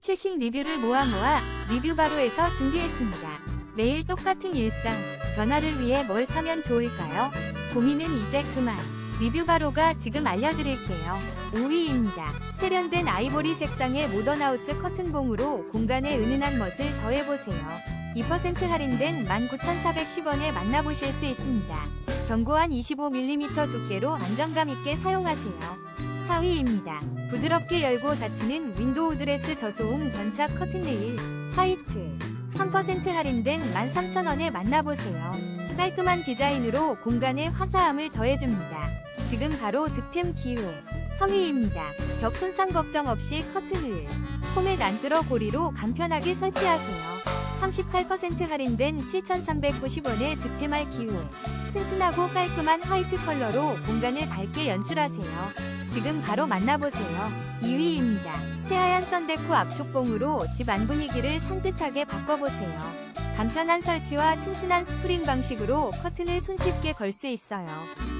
최신 리뷰를 모아 모아 리뷰 바로에서 준비했습니다. 매일 똑같은 일상, 변화를 위해 뭘 사면 좋을까요? 고민은 이제 그만. 리뷰 바로가 지금 알려드릴게요. 5위입니다. 세련된 아이보리 색상의 모던하우스 커튼봉으로 공간에 은은한 멋을 더해보세요. 2% 할인된 19,410원에 만나보실 수 있습니다. 견고한 25mm 두께로 안정감 있게 사용하세요. 4위입니다. 부드럽게 열고 닫히는 윈도우 드레스 저소음 전착 커튼 레일 화이트 3% 할인된 13,000원에 만나보세요. 깔끔한 디자인으로 공간에 화사함을 더해줍니다. 지금 바로 득템 기회 3위입니다. 벽 손상 걱정 없이 커튼을 홈에 안뚫어 고리로 간편하게 설치하세요. 38% 할인된 7,390원에 득템할 기회 튼튼하고 깔끔한 화이트 컬러로 공간을 밝게 연출하세요. 지금 바로 만나보세요. 2위입니다. 새하얀 썬데코 압축봉으로 집 안 분위기를 산뜻하게 바꿔보세요. 간편한 설치와 튼튼한 스프링 방식으로 커튼을 손쉽게 걸 수 있어요.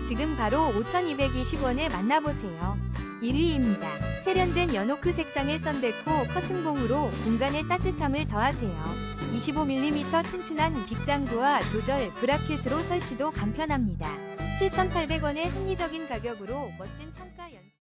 지금 바로 5,220원에 만나보세요. 1위입니다. 세련된 연오크 색상의 썬데코 커튼봉으로 공간에 따뜻함을 더하세요. 25mm 튼튼한 빅장구와 조절 브라켓으로 설치도 간편합니다. 7,800원의 합리적인 가격으로 멋진 창가 연출